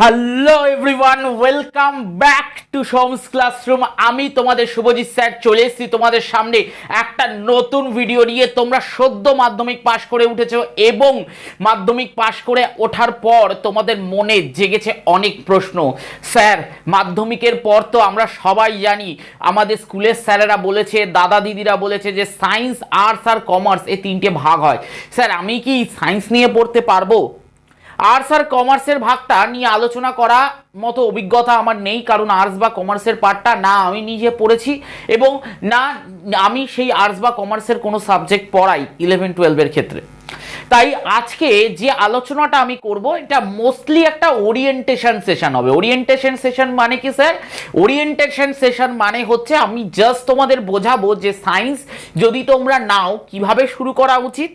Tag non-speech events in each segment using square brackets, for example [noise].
Hello everyone welcome back to Soms classroom আমি তোমাদের Subhajit sir চলে এসেছি তোমাদের সামনে একটা নতুন ভিডিও নিয়ে। তোমরা সদ্য মাধ্যমিক পাশ করে উঠেছো এবং মাধ্যমিক পাশ করে ওঠার পর তোমাদের মনে জেগেছে অনেক প্রশ্ন। স্যার, মাধ্যমিকের পর তো আমরা সবাই জানি, আমাদের স্কুলের স্যারেরা বলেছে, দাদা দিদিরা বলেছে যে সায়েন্স আর্টস আর কমার্স এই তিনটে ভাগ হয়। স্যার, আমি কি সায়েন্স নিয়ে পড়তে পারব? আর্টস আর কমার্সের ভাগটা নিয়ে আলোচনা করা মতো অভিজ্ঞতা আমার নেই, কারণ আর্টস বা কমার্সের পার্টটা না আমি নিজে পড়েছি এবং না আমি সেই আর্টস বা কমার্সের কোনো সাবজেক্ট পড়াই ইলেভেন টুয়েলভের ক্ষেত্রে। তাই আজকে যে আলোচনাটা আমি করব, এটা মোস্টলি একটা ওরিয়েন্টেশন সেশন হবে। ওরিয়েন্টেশন সেশন মানে কি স্যার ওরিয়েন্টেশন সেশন মানে হচ্ছে আমি জাস্ট তোমাদের বোঝাবো যে সায়েন্স যদি তোমরা নাও, কীভাবে শুরু করা উচিত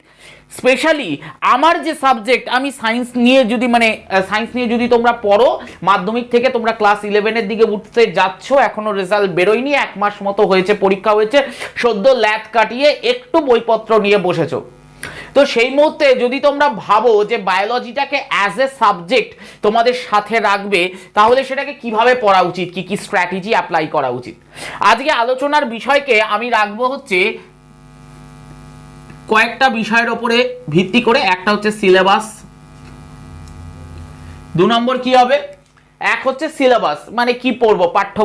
স্পেশালি আমার যে সাবজেক্ট আমি সায়েন্স নিয়ে যদি মানে সায়েন্স নিয়ে যদি তোমরা পড়ো, মাধ্যমিক থেকে তোমরা ক্লাস ইলেভেনের দিকে উঠতে যাচ্ছ, এখনও রেজাল্ট বেরোয়নি, এক মাস মতো হয়েছে, পরীক্ষা হয়েছে, সদ্য ল্যাদ কাটিয়ে একটু বইপত্র নিয়ে বসেছো। তো সেই মুহূর্তে যদি তোমরা ভাবো যে বায়োলজিটাকে অ্যাজ এ সাবজেক্ট তোমাদের সাথে রাখবে, তাহলে সেটাকে কীভাবে পড়া উচিত? কি কি স্ট্র্যাটেজি অ্যাপ্লাই করা উচিত? আজকে আলোচনার বিষয়কে আমি রাখব হচ্ছে কয়েকটা বিষয়ের ওপরে ভিত্তি করে, একটা হচ্ছে সিলেবাস। দু নম্বর কি হবে? এক হচ্ছে সিলেবাস মানে কি পড়ব পাঠ্য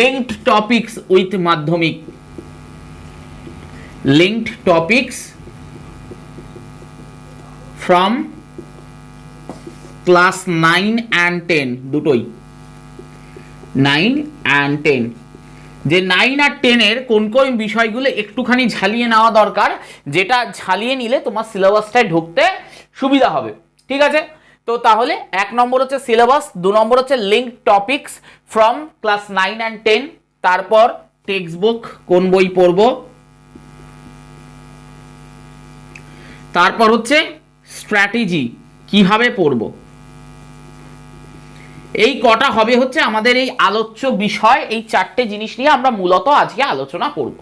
linked topics with Madhyamik. Linked topics from class nine and ten দুটোই। নাইন অ্যান্ড টেন যে নাইন আর টেনের কোন কোন বিষয়গুলো একটুখানি ঝালিয়ে নেওয়া দরকার, যেটা ঝালিয়ে নিলে তোমার সিলেবাসটায় ঢুকতে সুবিধা হবে। ঠিক আছে? তো তাহলে এক নম্বর হচ্ছে সিলেবাস দু নম্বর হচ্ছে link topics from class nine and ten তারপর টেক্সট বুক কোন বই পড়ব? তারপর হচ্ছে স্ট্র্যাটেজি কীভাবে পড়ব? এই কটা হবে হচ্ছে আমাদের এই আলোচ্য বিষয়, এই চারটে জিনিস নিয়ে আমরা মূলত আজকে আলোচনা করব।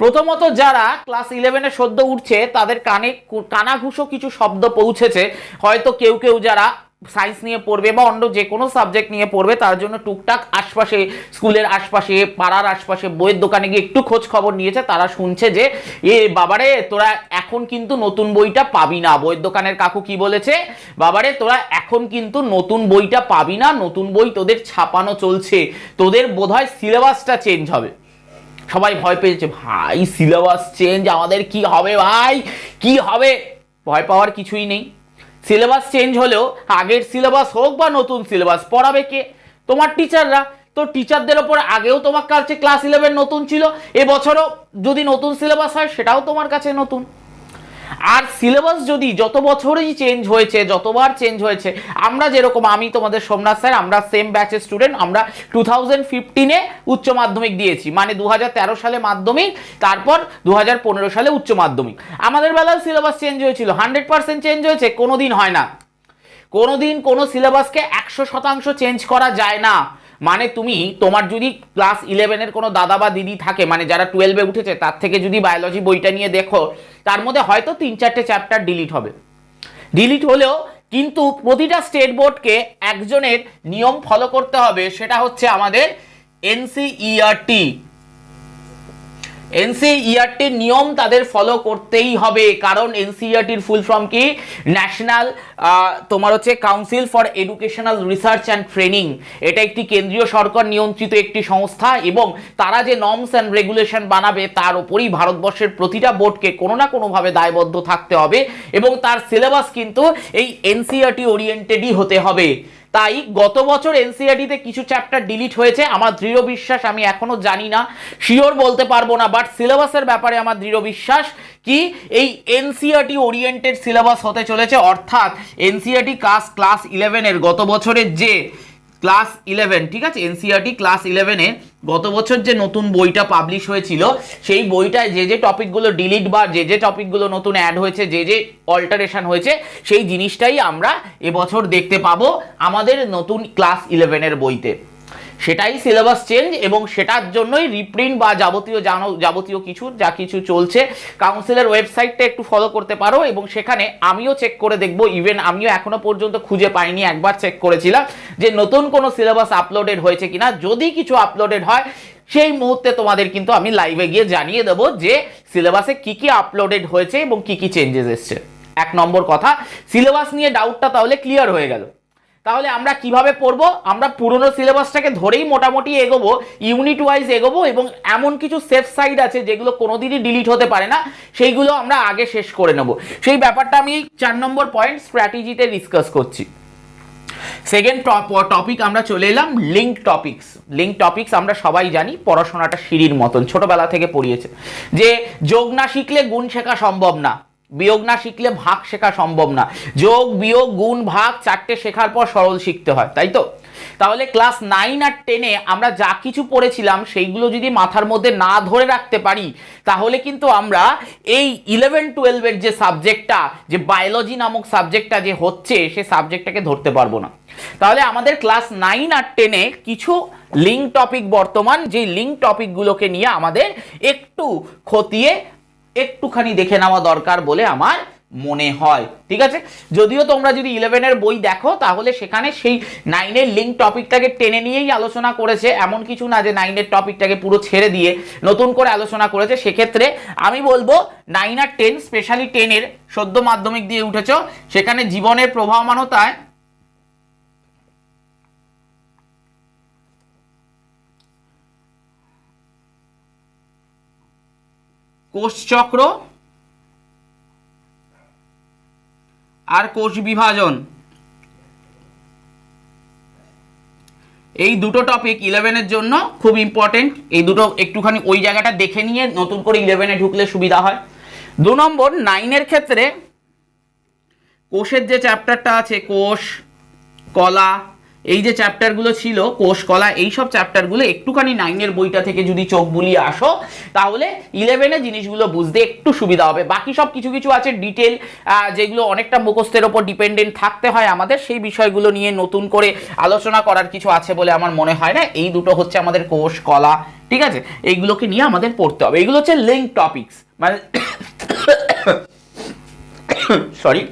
প্রথমত যারা ক্লাস ইলেভেনে সদ্য উঠছে, তাদের কানে কানাঘুষো কিছু শব্দ পৌঁছেছে। হয়তো কেউ কেউ যারা সায়েন্স নিয়ে পড়বে বা অন্য যে কোনো সাবজেক্ট নিয়ে পড়বে, তার জন্য টুকটাক আশপাশে, স্কুলের আশপাশে, পাড়ার আশপাশে, বইয়ের দোকানে গিয়ে একটু খোঁজ খবর নিয়েছে। তারা শুনছে যে, এ বাবারে, তোরা এখন কিন্তু নতুন বইটা পাবি না। বইয়ের দোকানের কাকু কি বলেছে? বাবারে, তোরা এখন কিন্তু নতুন বইটা পাবি না, নতুন বই তোদের ছাপানো চলছে। তোদের বোধহয় সিলেবাসটা চেঞ্জ হবে। সবাই ভয় পেয়েছে, ভাই, সিলেবাস চেঞ্জ আমাদের কি হবে ভাই? কি হবে? ভয় পাওয়ার কিছুই নেই। সিলেবাস চেঞ্জ হলেও আগের সিলেবাস হোক বা নতুন সিলেবাস পড়াবে কে? তোমার টিচাররা। তো টিচারদের ওপর আগেও তোমার কাছে ক্লাস ইলেভেন নতুন ছিল, এবছরও যদি নতুন সিলেবাস হয় সেটাও তোমার কাছে নতুন। আর সিলেবাস যদি যত বছরই চেঞ্জ হয়েছে, যতবার চেঞ্জ হয়েছে, আমরা যেরকম, আমি তোমাদের সোমনাথ স্যার, আমরা সেম ব্যাচের স্টুডেন্ট আমরা টু থাউজেন্ড ফিফটিনে উচ্চ মাধ্যমিক দিয়েছি মানে দু হাজার তেরো সালে মাধ্যমিক, তারপর দু হাজার পনেরো সালে উচ্চ মাধ্যমিক। আমাদের বেলায় সিলেবাস চেঞ্জ হয়েছিল হান্ড্রেড পার্সেন্ট চেঞ্জ হয়েছে কোনো দিন হয় না। কোনো দিন কোনো সিলেবাসকে একশো শতাংশ চেঞ্জ করা যায় না। মানে তুমি তোমার যদি ক্লাস ইলেভেনের কোনো দাদা বা দিদি থাকে মানে যারা টুয়েলভে উঠেছে, তার থেকে যদি বায়োলজি বইটা নিয়ে দেখো, তার মধ্যে হয়তো তিন চারটে চ্যাপ্টার ডিলিট হবে। ডিলিট হলেও কিন্তু প্রতিটা স্টেট বোর্ডকে একজনের নিয়ম ফলো করতে হবে, সেটা হচ্ছে আমাদের এনসিইআরটি এনসিইআরটির নিয়ম তাদের ফলো করতেই হবে। কারণ এনসিইআরটির ফুল ফর্ম কি? ন্যাশনাল তোমার হচ্ছে council for educational research and training এটা একটি কেন্দ্রীয় সরকার নিয়ন্ত্রিত একটি সংস্থা এবং তারা যে নর্মস অ্যান্ড রেগুলেশন বানাবে তার উপরই ভারতবর্ষের প্রতিটা বোর্ডকে কোনো না কোনোভাবে দায়বদ্ধ থাকতে হবে এবং তার সিলেবাস কিন্তু এই এনসিইআরটি ওরিয়েন্টেডই হতে হবে। তাই গত বছর এনসিআরটিতে কিছু চ্যাপ্টার ডিলিট হয়েছে। আমার দৃঢ় বিশ্বাস, আমি এখনও জানি না। শিওর বলতে পারব না বাট সিলেবাসের ব্যাপারে আমার দৃঢ় বিশ্বাস কি, এই এনসিআরটি ওরিয়েন্টেড সিলেবাস হতে চলেছে। অর্থাৎ এনসিআরটি কাস ক্লাস ইলেভেনের গত বছরের যে ক্লাস ইলেভেন, ঠিক আছে? এনসিআরটি ক্লাস ইলেভেনে গত বছর যে নতুন বইটা পাবলিশ হয়েছিল, সেই বইটায় যে যে টপিকগুলো ডিলিট বা যে যে টপিকগুলো নতুন অ্যাড হয়েছে, যে যে অল্টারেশন হয়েছে, সেই জিনিসটাই আমরা এবছর দেখতে পাবো আমাদের নতুন ক্লাস ইলেভেনের বইতে। সেটাই সিলেবাস চেঞ্জ এবং সেটার জন্যই রিপ্রিন্ট বা যাবতীয় জানো, যাবতীয় কিছু, যা কিছু চলছে কাউন্সিলের ওয়েবসাইটটা একটু ফলো করতে পারো এবং সেখানে আমিও চেক করে দেখব ইভেন আমিও এখনও পর্যন্ত খুঁজে পাইনি, একবার চেক করেছিলাম যে নতুন কোনো সিলেবাস আপলোডেড হয়েছে কিনা। যদি কিছু আপলোডেড হয়, সেই মুহূর্তে তোমাদের কিন্তু আমি লাইভে গিয়ে জানিয়ে দেবো যে সিলেবাসে কি কি আপলোডেড হয়েছে এবং কি কি চেঞ্জেস এসছে। এক নম্বর কথা সিলেবাস নিয়ে ডাউটটা তাহলে ক্লিয়ার হয়ে গেল। তাহলে আমরা কীভাবে পড়ব? আমরা পুরনো সিলেবাসটাকে ধরেই মোটামুটি এগোবো ইউনিট ওয়াইজ এগোবো এবং এমন কিছু সেফ সাইড আছে যেগুলো কোনোদিনই ডিলিট হতে পারে না, সেইগুলো আমরা আগে শেষ করে নেব। সেই ব্যাপারটা আমি চার নম্বর পয়েন্ট স্ট্র্যাটেজিতে ডিসকাস করছি। সেকেন্ড টপিক আমরা চলে এলাম লিঙ্ক টপিকস লিঙ্ক টপিকস আমরা সবাই জানি, পড়াশোনাটা সিঁড়ির মতন, ছোটবেলা থেকে পড়িয়েছে। যে যোগ না শিখলে গুণ শেখা সম্ভব না। বিয়োগ না শিখলে ভাগ শেখা সম্ভব না। যোগ, বিয়োগ, গুণ, ভাগ চারটে শেখার পর সরল শিখতে হয়, তাই তো? তাহলে ক্লাস নাইন আর টেনে আমরা যা কিছু পড়েছিলাম সেইগুলো যদি মাথার মধ্যে না ধরে রাখতে পারি, তাহলে কিন্তু আমরা এই ইলেভেন টুয়েলভের যে সাবজেক্টটা যে বায়োলজি নামক সাবজেক্টটা যে হচ্ছে, সে সাবজেক্টটাকে ধরতে পারব না। তাহলে আমাদের ক্লাস নাইন আর টেনে কিছু লিঙ্ক টপিক বর্তমান যে লিঙ্ক টপিকগুলোকে নিয়ে আমাদের একটু খতিয়ে একটুখানি দেখে নেওয়া দরকার বলে আমার মনে হয়। ঠিক আছে? যদিও তোমরা যদি ইলেভেনের বই দেখো, তাহলে সেখানে সেই নাইনের লিঙ্ক টপিকটাকে টেনে নিয়েই আলোচনা করেছে। এমন কিছু না যে নাইনের টপিকটাকে পুরো ছেড়ে দিয়ে নতুন করে আলোচনা করেছে। সেক্ষেত্রে আমি বলব নাইন আর টেন স্পেশালি টেনের সদ্য মাধ্যমিক দিয়ে উঠেছ। সেখানে জীবনের প্রবাহমানতায় কোষচক্র আর কোষ বিভাজন। এই দুটো টপিক ইলেভেনের জন্য খুব ইম্পর্টেন্ট এই দুটো একটুখানি ওই জায়গাটা দেখে নিয়ে নতুন করে ইলেভেনে ঢুকলে সুবিধা হয়। দু নম্বর নাইনের ক্ষেত্রে কোষের যে চ্যাপ্টারটা আছে, কোষ, কলা এই যে চ্যাপ্টারগুলো ছিল, কোষ, কলা, এই সব চ্যাপ্টারগুলো একটুখানি নাইনের বইটা থেকে যদি চোখ বুলিয়ে আসো, তাহলে ইলেভেনে জিনিসগুলো বুঝতে একটু সুবিধা হবে। বাকি সব কিছু কিছু আছে ডিটেল যেগুলো অনেকটা মুখস্থের ওপর ডিপেন্ডেন্ট থাকতে হয় আমাদের, সেই বিষয়গুলো নিয়ে নতুন করে আলোচনা করার কিছু আছে বলে আমার মনে হয় না। এই দুটো হচ্ছে আমাদের কোষ, কলা, ঠিক আছে? এইগুলোকে নিয়ে আমাদের পড়তে হবে। এগুলো হচ্ছে লিঙ্ক টপিকস মানে [coughs] সরি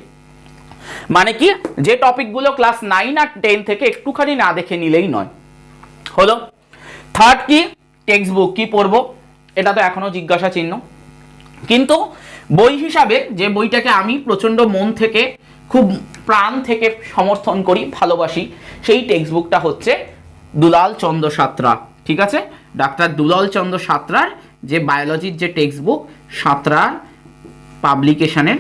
মানে কি? যে টপিকগুলো ক্লাস নাইন আর টেন থেকে একটুখানি না দেখে নিলেই নয়। হলো? থার্ড কি? টেক্সট বুক কি পড়ব? এটা তো এখনও জিজ্ঞাসা চিহ্ন কিন্তু বই হিসাবে যে বইটাকে আমি প্রচণ্ড মন থেকে, খুব প্রাণ থেকে সমর্থন করি, ভালোবাসি, সেই টেক্সট বুকটা হচ্ছে দুলাল চন্দ্র সাঁতরা। ঠিক আছে? ডাক্তার দুলাল চন্দ্র সাঁতরার যে বায়োলজির যে টেক্সট বুক সাঁতরার পাবলিকেশনের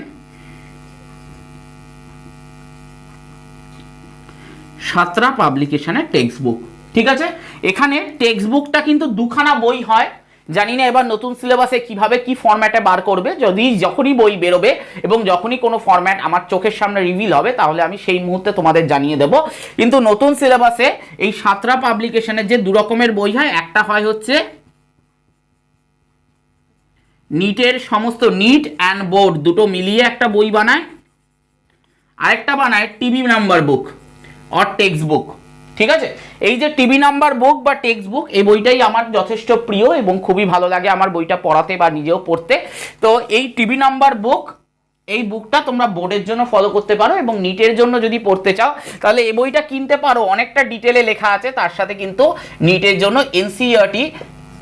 সাতরা পাবলিকেশনের টেক্সট বুক ঠিক আছে? এখানে টেক্সট বুকটা কিন্তু দুখানা বই হয়। জানি না এবার নতুন সিলেবাসে কীভাবে কি ফরম্যাটে বার করবে। যদি যখনই বই বেরোবে এবং যখনই কোনো ফরম্যাট আমার চোখের সামনে রিভিল হবে, তাহলে আমি সেই মুহূর্তে তোমাদের জানিয়ে দেব। কিন্তু নতুন সিলেবাসে এই সাতরা পাবলিকেশনের যে দু রকমের বই হয়, একটা হয় হচ্ছে নিটের সমস্ত নিট অ্যান্ড বোর্ড দুটো মিলিয়ে একটা বই বানায়। আরেকটা বানায় TV number book or text book ঠিক আছে? এই যে টিভি নাম্বার বুক বা টেক্সট বুক এই বইটাই আমার যথেষ্ট প্রিয় এবং খুবই ভালো লাগে আমার বইটা পড়াতে বা নিজেও পড়তে। তো এই টিভি নাম্বার বুক এই বুকটা তোমরা বোর্ডের জন্য ফলো করতে পারো এবং নিটের জন্য যদি পড়তে চাও, তাহলে এই বইটা কিনতে পারো। অনেকটা ডিটেলে লেখা আছে, তার সাথে কিন্তু নিটের জন্য এনসিআরটি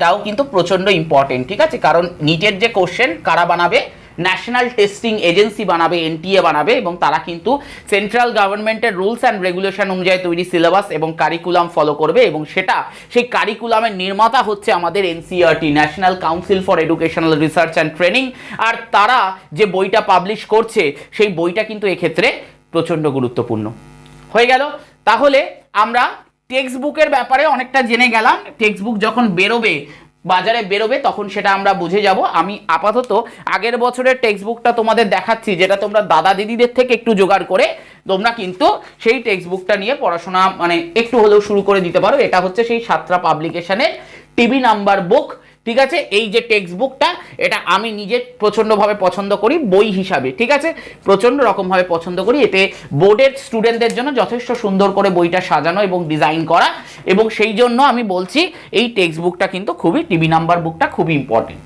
টাও কিন্তু প্রচণ্ড ইম্পর্টেন্ট ঠিক আছে? কারণ নিটের যে কোশ্চেন কারা বানাবে? ন্যাশনাল টেস্টিং এজেন্সি বানাবে, এনটিএ বানাবে এবং তারা কিন্তু সেন্ট্রাল গভর্নমেন্টের রুলস অ্যান্ড রেগুলেশন অনুযায়ী তৈরি সিলেবাস এবং কারিকুলাম ফলো করবে এবং সেটা, সেই কারিকুলামের নির্মাতা হচ্ছে আমাদের NCERT national council for educational research and training. আর তারা যে বইটা পাবলিশ করছে, সেই বইটা কিন্তু এক্ষেত্রে প্রচণ্ড গুরুত্বপূর্ণ। হয়ে গেল? তাহলে আমরা টেক্সট বুকের ব্যাপারে অনেকটা জেনে গেলাম। টেক্সট বুক যখন বেরোবে বাজারে বেরোবে, তখন সেটা আমরা বুঝে যাব। আমি আপাতত আগের বছরের টেক্সট বুকটা তোমাদের দেখাচ্ছি, যেটা তোমরা দাদা দিদিদের থেকে একটু জোগাড় করে তোমরা কিন্তু সেই টেক্সট বুকটা নিয়ে পড়াশোনা মানে একটু হলেও শুরু করে দিতে পারো। এটা হচ্ছে সেই সাতটা পাবলিকেশনের টিভি নাম্বার বুক ঠিক আছে? এই যে টেক্সট বুকটা এটা আমি নিজে প্রচণ্ডভাবে পছন্দ করি, বই হিসাবে, ঠিক আছে? প্রচণ্ড রকমভাবে পছন্দ করি। এতে বোর্ডের স্টুডেন্টদের জন্য যথেষ্ট সুন্দর করে বইটা সাজানো এবং ডিজাইন করা এবং সেই জন্য আমি বলছি, এই টেক্সট বুকটা কিন্তু খুবই টিভি নাম্বার বুকটা খুবই ইম্পর্টেন্ট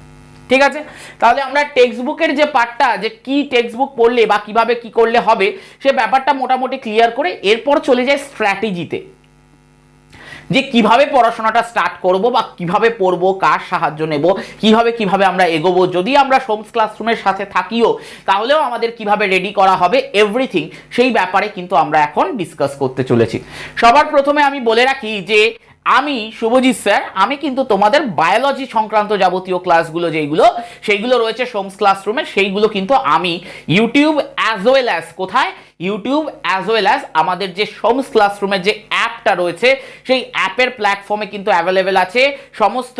ঠিক আছে? তাহলে আমরা টেক্সট বুকের যে পার্টটা যে কি টেক্সট বুক পড়লে বা কীভাবে কি করলে হবে, সে ব্যাপারটা মোটামুটি ক্লিয়ার করে এরপর চলে যায় স্ট্র্যাটেজিতে যে কীভাবে পড়াশোনাটা স্টার্ট করব বা কীভাবে পড়ব, কার সাহায্য নেব, কীভাবে কীভাবে আমরা এগোবো, যদি আমরা সোমস ক্লাসরুমের সাথে থাকিও, তাহলেও আমাদের কীভাবে রেডি করা হবে এভরিথিং সেই ব্যাপারে কিন্তু আমরা এখন ডিসকাস করতে চলেছি। সবার প্রথমে আমি বলে রাখি যে আমি, শুভজিৎ স্যার, আমি কিন্তু তোমাদের বায়োলজি সংক্রান্ত যাবতীয় ক্লাসগুলো যেইগুলো, সেইগুলো রয়েছে সোমস ক্লাসরুমে সেইগুলো কিন্তু আমি ইউটিউব অ্যাজ ওয়েল অ্যাজ কোথায়? ইউটিউব অ্যাজ ওয়েল অ্যাজ আমাদের যে সোমস ক্লাসরুমের যে অ্যাপটা রয়েছে, সেই অ্যাপের প্ল্যাটফর্মে কিন্তু অ্যাভেলেবেল আছে। সমস্ত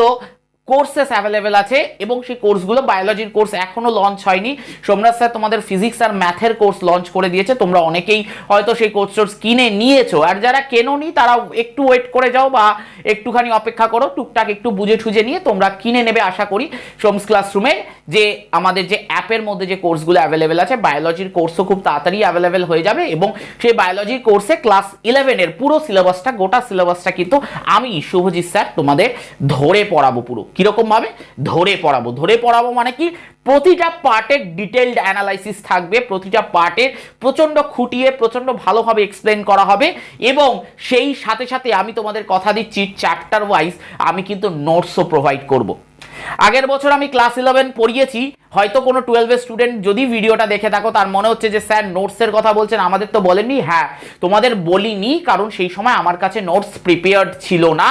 কোর্সেস অ্যাভেলেবেল আছে এবং সেই কোর্সগুলো বায়োলজির কোর্স এখনও লঞ্চ হয়নি। সোমরাজ স্যার তোমাদের ফিজিক্স আর ম্যাথের কোর্স লঞ্চ করে দিয়েছে। তোমরা অনেকেই হয়তো সেই কোর্স টোর্স কিনে নিয়েছো। আর যারা কেনোনি তারা একটু ওয়েট করে যাও বা একটুখানি অপেক্ষা করো, টুকটাক একটু বুঝে ঠুজে নিয়ে তোমরা কিনে নেবে আশা করি সোমস ক্লাসরুমে যে আমাদের যে অ্যাপের মধ্যে যে কোর্সগুলো অ্যাভেলেবেল আছে বায়োলজির কোর্সও খুব তাড়াতাড়ি অ্যাভেলেবেল হয়ে যাবে এবং সেই বায়োলজির কোর্সে ক্লাস ইলেভেনের পুরো সিলেবাসটা গোটা সিলেবাসটা কিন্তু আমি, শুভজিৎ স্যার তোমাদের ধরে পড়াবো পুরো। কীরকম ভাবে? ধরে পড়াবো। ধরে পড়াবো মানে কি? প্রতিটা পার্টের ডিটেলড অ্যানালাইসিস থাকবে, প্রতিটা পার্টের প্রচণ্ড খুঁটিয়ে, প্রচণ্ড ভালোভাবে এক্সপ্লেন করা হবে এবং সেই সাথে সাথে আমি তোমাদের কথা দিচ্ছি চ্যাপ্টার ওয়াইজ আমি কিন্তু নোটসও প্রোভাইড করব। আগের বছর আমি ক্লাস ইলেভেন পড়িয়েছি, হয়তো কোনো টুয়েলভের স্টুডেন্ট যদি ভিডিওটা দেখে থাকো, তার মনে হচ্ছে যে, স্যার নোটসের কথা বলছেন, আমাদের তো বলেননি? হ্যাঁ তোমাদের বলিনি, কারণ সেই সময় আমার কাছে নোটস প্রিপেয়ার্ড ছিল না।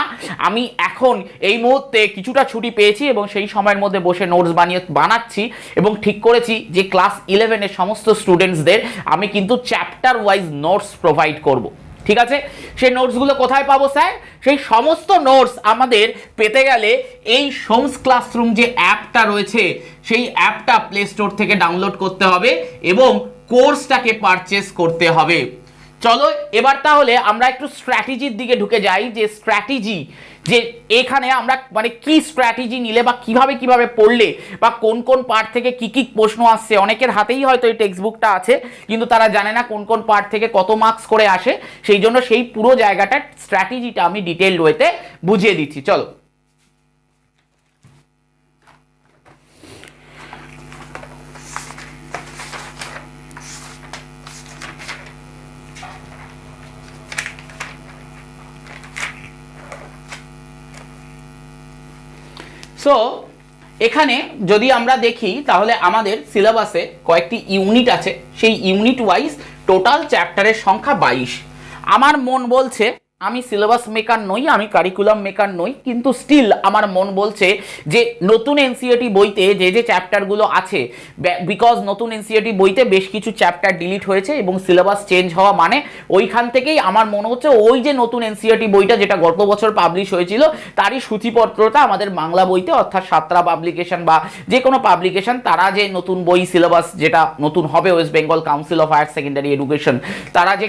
আমি এখন এই মুহূর্তে কিছুটা ছুটি পেয়েছি এবং সেই সময়ের মধ্যে বসে নোটস বানিয়ে, বানাচ্ছি এবং ঠিক করেছি যে ক্লাস ইলেভেনের সমস্ত স্টুডেন্টসদের আমি কিন্তু চ্যাপ্টার ওয়াইজ নোটস প্রোভাইড করব। ঠিক আছে? সেই নোটসগুলো কোথায় পাবো, স্যার? সেই সমস্ত নোটস আমাদের পেতে গেলে এই সোমস ক্লাসরুম যে অ্যাপটা রয়েছে, সেই অ্যাপটা প্লে স্টোর থেকে ডাউনলোড করতে হবে এবং কোর্সটাকে পারচেস করতে হবে। চলো, এবার তাহলে আমরা একটু স্ট্র্যাটেজির দিকে ঢুকে যাই, যে স্ট্র্যাটেজি, যে এখানে আমরা মানে কি স্ট্র্যাটেজি নিলে বা কীভাবে কীভাবে পড়লে বা কোন কোন পার্ট থেকে কি কি প্রশ্ন আসছে, অনেকের হাতেই হয়তো এই টেক্সট বুকটা আছে, কিন্তু তারা জানে না কোন কোন পার্ট থেকে কত মার্কস করে আসে, সেই জন্য সেই পুরো জায়গাটার স্ট্র্যাটেজিটা আমি ডিটেল ওয়েতে বুঝিয়ে দিচ্ছি। চলো। সো এখানে যদি আমরা দেখি, তাহলে আমাদের সিলেবাসে কয়েকটি ইউনিট আছে। সেই ইউনিট ওয়াইজ টোটাল চ্যাপ্টারের সংখ্যা বাইশ। আমার মন বলছে আমি সিলেবাস মেকার নই, আমি কারিকুলাম মেকার নই, কিন্তু স্টিল আমার মন বলছে যে নতুন এনসিআরটি বইতে যে যে চ্যাপ্টারগুলো আছে বিকজ নতুন এনসিআরটি বইতে বেশ কিছু চ্যাপ্টার ডিলিট হয়েছে এবং সিলেবাস চেঞ্জ হওয়া মানে ওইখান থেকেই আমার মনে হচ্ছে ওই যে নতুন এনসিআরটি বইটা যেটা গত বছর পাবলিশ হয়েছিল, তারই সূচিপত্রটা আমাদের বাংলা বইতে অর্থাৎ সাতরা পাবলিকেশন বা যে কোনো পাবলিকেশন তারা যে নতুন বই সিলেবাস যেটা নতুন হবে West Bengal council of higher secondary education তারা যে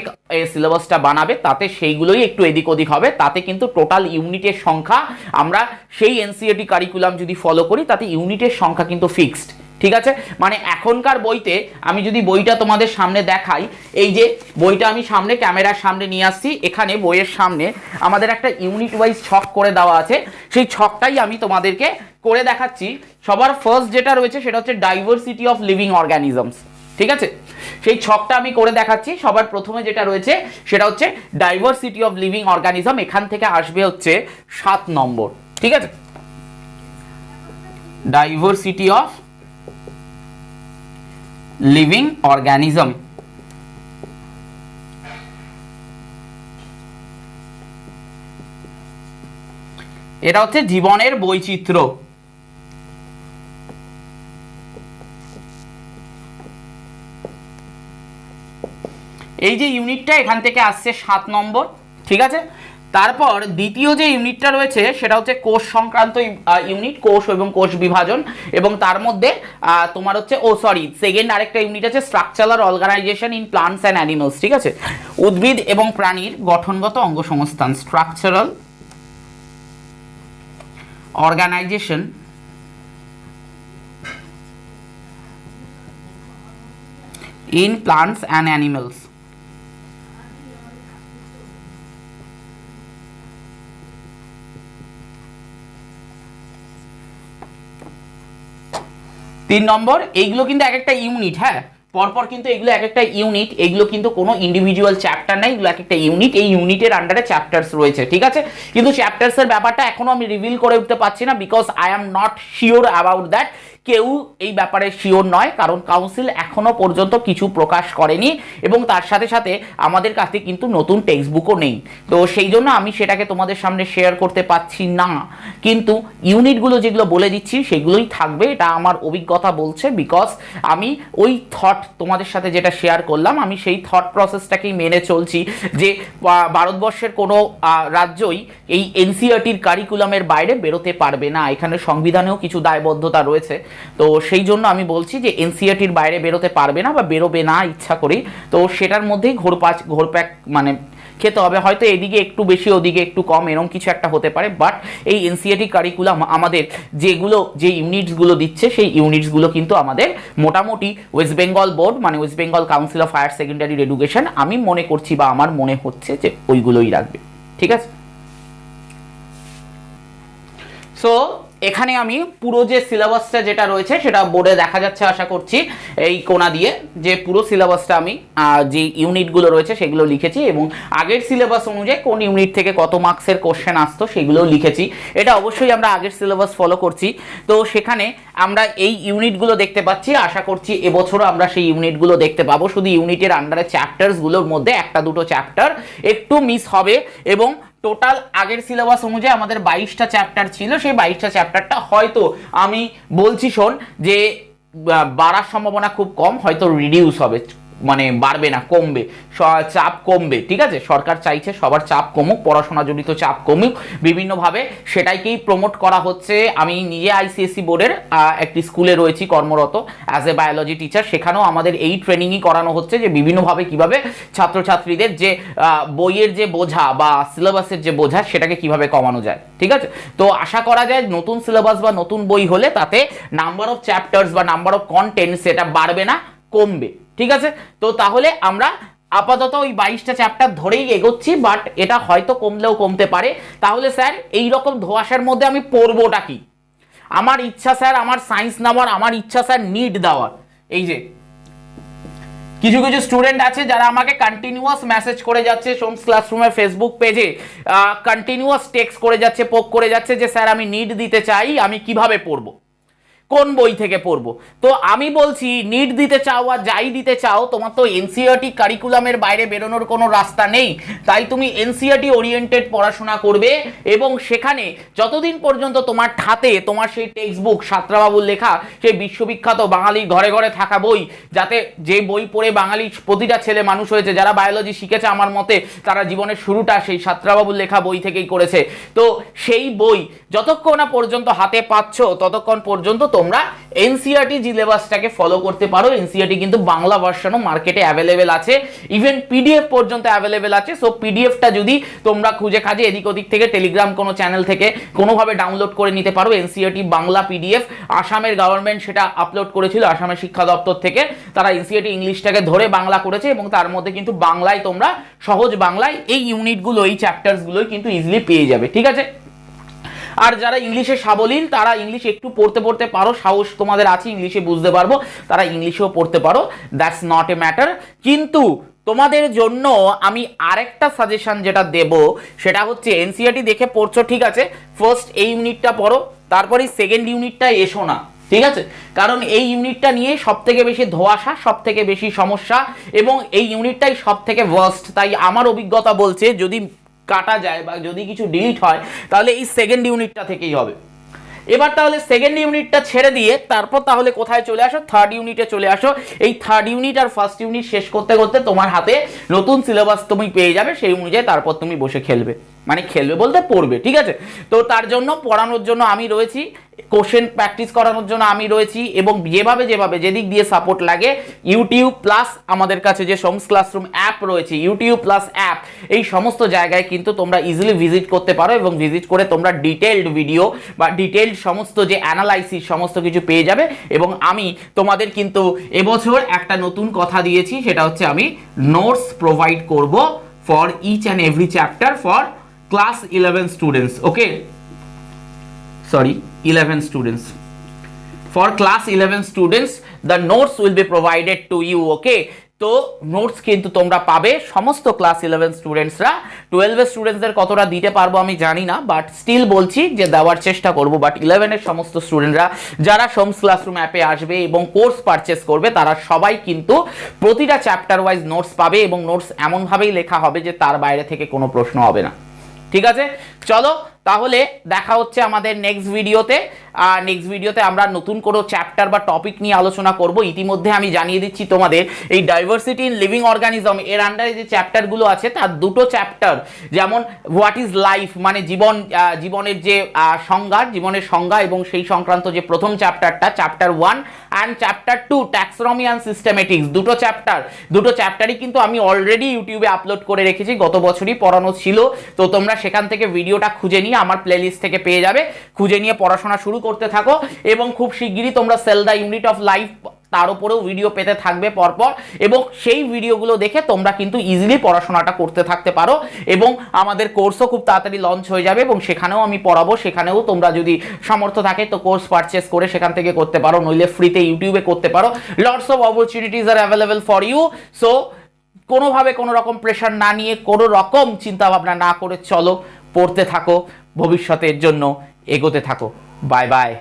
সিলেবাসটা বানাবে, তাতে সেইগুলোই একটু এদিক ওদিক হবে, তাতে কিন্তু টোটাল ইউনিটের সংখ্যা আমরা সেই এনসিএটি কারিকুলাম যদি ফলো করি, তাতে ইউনিটের সংখ্যা কিন্তু ফিক্সড ঠিক আছে? মানে এখনকার বইতে আমি যদি বইটা তোমাদের সামনে দেখাই, এই যে বইটা আমি সামনে, ক্যামেরার সামনে নিয়ে আসছি, এখানে বইয়ের সামনে আমাদের একটা ইউনিট ওয়াইজ ছক করে দেওয়া আছে, সেই ছকটাই আমি তোমাদেরকে করে দেখাচ্ছি। সবার ফার্স্ট যেটা রয়েছে, সেটা হচ্ছে ডাইভার্সিটি অফ লিভিং অর্গানিজমস ঠিক আছে? সেই ছকটা আমি করে দেখাচ্ছি। সবার প্রথমে যেটা রয়েছে, সেটা হচ্ছে ডাইভার্সিটি অফ লিভিং অর্গানিজম এখান থেকে আসবে হচ্ছে সাত নম্বর। ঠিক আছে? ডাইভার্সিটি অফ লিভিং অর্গানিজম এটা হচ্ছে জীবনের বৈচিত্র্য। এই যে ইউনিটটা এখান থেকে আসছে সাত নম্বর, ঠিক আছে? তারপর দ্বিতীয় যে ইউনিটটা রয়েছে, সেটা হচ্ছে কোষ সংক্রান্ত ইউনিট, কোষ এবং কোষ বিভাজন, এবং তার মধ্যে তোমার হচ্ছে, ও, সরি, সেকেন্ড আরেকটা ইউনিট আছে structural organisation in plants and animals, ঠিক আছে? উদ্ভিদ এবং প্রাণীর গঠনগত অঙ্গসংস্থান, structural organisation in plants and animals. তিন নম্বর, এইগুলো কিন্তু এক একটা ইউনিট হ্যাঁ? পরপর কিন্তু এগুলো এক একটা ইউনিট এগুলো কিন্তু কোনো ইন্ডিভিজুয়াল চ্যাপ্টার নাই এগুলো এক একটা ইউনিট এই ইউনিটের আন্ডারে চ্যাপ্টার্স রয়েছে, ঠিক আছে? কিন্তু চ্যাপ্টার্সের ব্যাপারটা এখনও আমি রিভিল করে উঠতে পারছি না because I am not sure about that কেউ এই ব্যাপারে শিওর নয়, কারণ কাউন্সিল এখনও পর্যন্ত কিছু প্রকাশ করেনি এবং তার সাথে সাথে আমাদের কাছে কিন্তু নতুন টেক্সট বুকও নেই। তো সেই জন্য আমি সেটাকে তোমাদের সামনে শেয়ার করতে পারছি না। কিন্তু ইউনিটগুলো যেগুলো বলে দিচ্ছি, সেগুলোই থাকবে, এটা আমার অভিজ্ঞতা বলছে বিকজ আমি ওই থট তোমাদের সাথে যেটা শেয়ার করলাম, আমি সেই থট প্রসেসটাকেই মেনে চলছি যে ভারতবর্ষের কোনো রাজ্যই এই এনসিআরটির কারিকুলামের বাইরে বেরোতে পারবে না। এখানে সংবিধানেও কিছু দায়বদ্ধতা রয়েছে। তো সেই জন্য আমি বলছি যে এনসিআরটির বাইরে বেরোতে পারবে না বা বেরোবে না ইচ্ছা করেই। তো সেটার মধ্যেই ঘোরপাচ ঘোরপ্যাক মানে খেতে হবে। হয়তো এদিকে একটু বেশি, ওদিকে একটু কম এরকম কিছু একটা হতে পারে। বাট এই এনসিআরটি কারিকুলাম আমাদের যেগুলো, যে ইউনিটসগুলো দিচ্ছে, সেই ইউনিটসগুলো কিন্তু আমাদের মোটামুটি ওয়েস্ট বেঙ্গল বোর্ড মানে West Bengal council of higher secondary education আমি মনে করছি বা আমার মনে হচ্ছে যে ওইগুলোই রাখবে। ঠিক আছে? সো এখানে আমি পুরো যে সিলেবাসটা যেটা রয়েছে সেটা বোর্ডে দেখা যাচ্ছে আশা করছি, এই কোনা দিয়ে যে পুরো সিলেবাসটা আমি যে ইউনিটগুলো রয়েছে সেগুলো লিখেছি এবং আগের সিলেবাস অনুযায়ী কোন ইউনিট থেকে কত মার্কসের কোশ্চেন আসতো সেগুলোও লিখেছি। এটা অবশ্যই আমরা আগের সিলেবাস ফলো করছি। তো সেখানে আমরা এই ইউনিটগুলো দেখতে পাচ্ছি। আশা করছি এবছরও আমরা সেই ইউনিটগুলো দেখতে পাবো। শুধু ইউনিটের আন্ডারে চ্যাপ্টার্সগুলোর মধ্যে একটা দুটো চ্যাপ্টার একটু মিস হবে এবং টোটাল আগের সিলেবাস অনুযায়ী আমাদের বাইশটা চ্যাপ্টার ছিল, সেই বাইশটা চ্যাপ্টারটা হয়তো আমি বলছি শোন যে বাড়ার সম্ভাবনা খুব কম, হয়তো রিডিউস হবে। মানে বাড়বে না, কমবে। চাপ কমবে, ঠিক আছে? সরকার চাইছে সবার চাপ কমুক পড়াশোনা জড়িত চাপ কমুক। বিভিন্নভাবে সেটাইকেই প্রমোট করা হচ্ছে। আমি নিজে আইসিএসসি বোর্ডের একটি স্কুলে রয়েছি কর্মরত অ্যাজ এ বায়োলজি টিচার সেখানেও আমাদের এই ট্রেনিংই করানো হচ্ছে যে বিভিন্নভাবে কীভাবে ছাত্রছাত্রীদের যে বইয়ের যে বোঝা বা সিলেবাসের যে বোঝা, সেটাকে কীভাবে কমানো যায়, ঠিক আছে? তো আশা করা যায় নতুন সিলেবাস বা নতুন বই হলে তাতে নাম্বার অফ চ্যাপ্টার্স বা নাম্বার অফ কন্টেন্ট সেটা বাড়বে না, কমবে। ঠিক আছে? তো তাহলে আমরা আপাতত ওই বাইশটা চ্যাপ্টার ধরেই এগোচ্ছি বাট এটা হয়তো কমলেও কমতে পারে। তাহলে স্যার এই রকম ধোয়াশার মধ্যে আমি পড়বোটা কি? আমার ইচ্ছা স্যার আমার সায়েন্স নেওয়ার, আমার ইচ্ছা স্যার নিট দেওয়ার। এই যে, কিছু কিছু স্টুডেন্ট আছে যারা আমাকে কন্টিনিউয়াস মেসেজ করে যাচ্ছে, সোমস ক্লাসরুমের ফেসবুক পেজে কন্টিনিউয়াস টেক্সট করে যাচ্ছে পোক করে যাচ্ছে যে স্যার আমি নিট দিতে চাই, আমি কীভাবে পড়ব? কোন বই থেকে পড়ব? তো আমি বলছি নিট দিতে চাও আর যাই দিতে চাও, তোমার তো এনসিআরটি কারিকুলামের বাইরে বেরোনোর কোনো রাস্তা নেই। তাই তুমি এনসিআরটি ওরিয়েন্টেড পড়াশোনা করবে এবং সেখানে যতদিন পর্যন্ত তোমার ঠাতে তোমার সেই টেক্সট বুক সাত্রাবাবুর লেখা, সেই বিশ্ববিখ্যাত বাঙালি ঘরে ঘরে থাকা বই, যাতে যে বই পড়ে বাঙালি প্রতিটা ছেলে মানুষ হয়েছে, যারা বায়োলজি শিখেছে আমার মতে, তারা জীবনের শুরুটা সেই সাত্রাবাবুর লেখা বই থেকেই করেছে। তো সেই বই যতক্ষণ না পর্যন্ত হাতে পাচ্ছ, ততক্ষণ পর্যন্ত তোমরা এনসিআরটি সিলেবাসটাকে ফলো করতে পারো। এনসিআরটি কিন্তু বাংলা ভার্সনও মার্কেটে অ্যাভেলেবেল আছে। ইভেন পিডিএফ পর্যন্ত অ্যাভেলেবেল আছে। সো পিডিএফটা যদি তোমরা খুঁজে খাজে এদিক ওদিক থেকে টেলিগ্রাম কোনো চ্যানেল থেকে কোনোভাবে ডাউনলোড করে নিতে পারো এনসিআরটি বাংলা পিডিএফ আসামের গভর্নমেন্ট সেটা আপলোড করেছিল আসামের শিক্ষা দপ্তর থেকে। তারা এনসিআরটি ইংলিশটাকে ধরে বাংলা করেছে এবং তার মধ্যে কিন্তু বাংলায় তোমরা সহজ বাংলায় এই ইউনিটগুলো এই চ্যাপ্টার্সগুলোই কিন্তু ইজিলি পেয়ে যাবে। ঠিক আছে? আর যারা ইংলিশে সাবলীল, তারা ইংলিশ একটু পড়তে পড়তে পারো, সাহস তোমাদের আছে, ইংলিশে বুঝতে পারব, তারা ইংলিশেও পড়তে পারো দ্যাটস নট এ ম্যাটার কিন্তু তোমাদের জন্য আমি আরেকটা সাজেশন যেটা দেব, সেটা হচ্ছে এনসিআরটি দেখে পড়ছো, ঠিক আছে? ফার্স্ট এই ইউনিটটা পড়ো তারপরে সেকেন্ড ইউনিটটা এসো না, ঠিক আছে? কারণ এই ইউনিটটা নিয়ে সব থেকে বেশি ধোয়াশা সব থেকে বেশি সমস্যা, এবং এই ইউনিটটাই সব থেকে ওয়ার্স্ট তাই আমার অভিজ্ঞতা বলছে, যদি কাটা যায় বা যদি কিছু ডিলিট হয়, তাহলে এই সেকেন্ড ইউনিটটা থেকেই হবে। এবার তাহলে সেকেন্ড ইউনিটটা ছেড়ে দিয়ে তারপর তাহলে কোথায় চলে আসো? থার্ড ইউনিটে চলে আসো। এই থার্ড ইউনিট আর ফার্স্ট ইউনিট শেষ করতে করতে তোমার হাতে নতুন সিলেবাস তুমি পেয়ে যাবে, সেই অনুযায়ী তারপর তুমি বসে খেলবে। মানে খেলবে বলতে পড়বে, ঠিক আছে? তো তার জন্য, পড়ানোর জন্য আমি রয়েছি কোশ্চেন প্র্যাকটিস করানোর জন্য আমি রয়েছি এবং যেভাবে যেভাবে যেদিক দিয়ে সাপোর্ট লাগে ইউটিউব প্লাস আমাদের কাছে যে সোমস ক্লাসরুম অ্যাপ রয়েছে ইউটিউব প্লাস অ্যাপ এই সমস্ত জায়গায় কিন্তু তোমরা ইজিলি ভিজিট করতে পারো এবং ভিজিট করে তোমরা ডিটেলড ভিডিও বা ডিটেলড সমস্ত যে অ্যানালাইসিস সমস্ত কিছু পেয়ে যাবে এবং আমি তোমাদের কিন্তু এবছর একটা নতুন কথা দিয়েছি, সেটা হচ্ছে আমি নোটস প্রোভাইড করব for each and every chapter for class eleven students okay sorry 11 students. For class 11 students, the notes will be provided to you, okay? তো নোটস কিন্তু তোমরা পাবে, সমস্ত ক্লাস ইলেভেন স্টুডেন্টসরা টুয়েলভের স্টুডেন্টসদের কতটা দিতে পারব আমি জানি না বাট স্টিল বলছি যে দেওয়ার চেষ্টা করব। বাট ইলেভেনের সমস্ত স্টুডেন্টরা যারা সোমস ক্লাসরুম অ্যাপে আসবে এবং কোর্স পারচেস করবে, তারা সবাই কিন্তু প্রতিটা চ্যাপ্টার ওয়াইজ নোটস পাবে এবং নোটস এমনভাবেই লেখা হবে যে তার বাইরে থেকে কোনো প্রশ্ন হবে না। ঠিক আছে? চলো, তাহলে দেখা হচ্ছে আমাদের নেক্সট ভিডিওতে আর নেক্সট ভিডিওতে আমরা নতুন কোনো চ্যাপ্টার বা টপিক নিয়ে আলোচনা করব। ইতিমধ্যে আমি জানিয়ে দিচ্ছি তোমাদের, এই ডাইভার্সিটি ইন লিভিং অর্গানিজম এর আন্ডারে যে চ্যাপ্টারগুলো আছে, তার দুটো চ্যাপ্টার যেমন হোয়াট ইজ লাইফ মানে জীবন জীবনের যে সংজ্ঞা, জীবনের সংজ্ঞা এবং সেই সংক্রান্ত যে প্রথম চ্যাপ্টারটা chapter one and chapter two taxonomy and systematics দুটো চ্যাপ্টার দুটো চ্যাপ্টারই কিন্তু আমি অলরেডি ইউটিউবে আপলোড করে রেখেছি, গত বছরই পড়ানো ছিল। তো তোমরা সেখান থেকে ভিডিওটা খুঁজে নিয়ে আমার প্লেলিস্ট থেকে পেয়ে যাবে। খুঁজে নিয়ে পড়াশোনা শুরু করতে থাকো এবং খুব শিগগিরই তোমরা cell the unit of life তার উপরেও ভিডিও পেতে থাকবে পরপর এবং সেই ভিডিওগুলো দেখে তোমরা কিন্তু ইজিলি পড়াশোনাটা করতে থাকতে পারো এবং আমাদের কোর্সও খুব তাড়াতাড়ি লঞ্চ হয়ে যাবে এবং সেখানেও আমি পড়াবো, সেখানেও তোমরা যদি সামর্থ্য থাকে তো কোর্স পারচেস করে সেখান থেকে করতে পারো, নইলে ফ্রিতে ইউটিউবে করতে পারো। Lots of opportunities are available for you so কোনোভাবে কোনো রকম প্রেশার না নিয়ে কোনো রকম চিন্তা ভাবনা না করে চলো। পড়তে থাকো ভবিষ্যতের জন্য এগোতে থাকো। Bye bye.